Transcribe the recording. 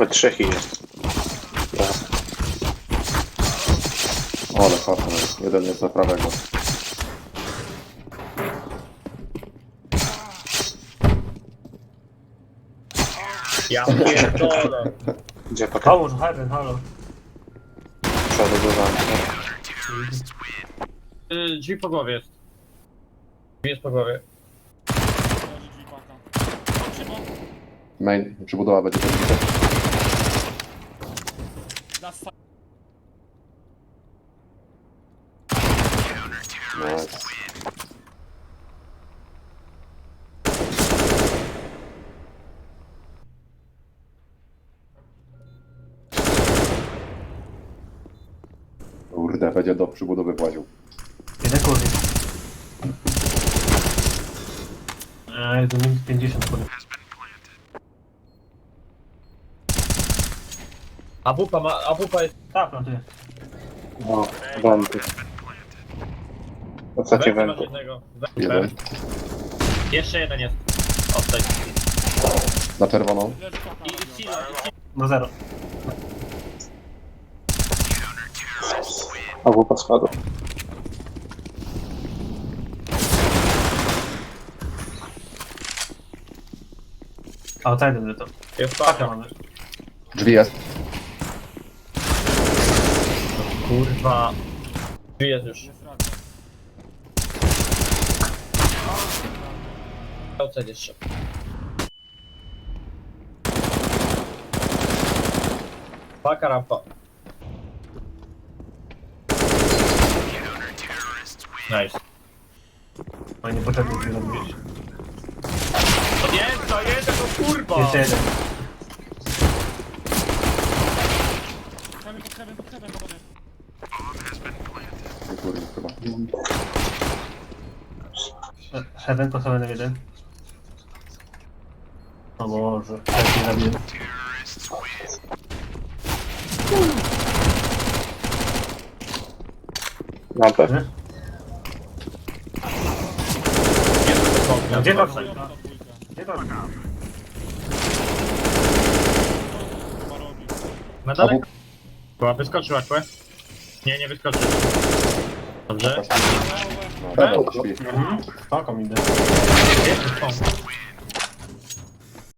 Nawet trzech ich jest. Ja. O, ale fajnie. Jeden jest na prawego. Ja pierdolę. Gdzie pakiet Pomóż, Heaven, halo. zamku? Y, Drzwi po głowie jest. Drzwi jest po głowie. Main, przybudowa będzie. Na sta- Nice. Kurde, będzie do przybudowy właził. Jeden kurwa. Eee, do minus 50 kurwa. A wupa ma, a wupa jest... Tak. No, wenty. Ostatnie Węty masz wenty. jednego. Węty. Jeden. Jeszcze jeden jest. Oddaj. Na czerwoną. I, i Silo, i Silo. No zero. A wupa spadł. Outside będzie to. Jest Paka paka. mamy. Drzwi jest. Kurwa. Drzwi jest już. Outside jeszcze. Paka rampa. Nice. No niepotrzebnie drzwi robiłeś. Nie, to jeden, to kurwa! Jeszcze jeden. Heaven, pod heaven, pod heaven, panowie. Kurde, chyba. He- Heaven, to heaven jeden. O Boże, jak nie zabiję. Lampę. Nie? Gdzie to. Gdzie to? Chyba robi. Medalek? Chyba wyskoczył akłe. Nie, nie wyskoczył. Dobrze. No, dobra, drzwi. Mhm. Paką idę.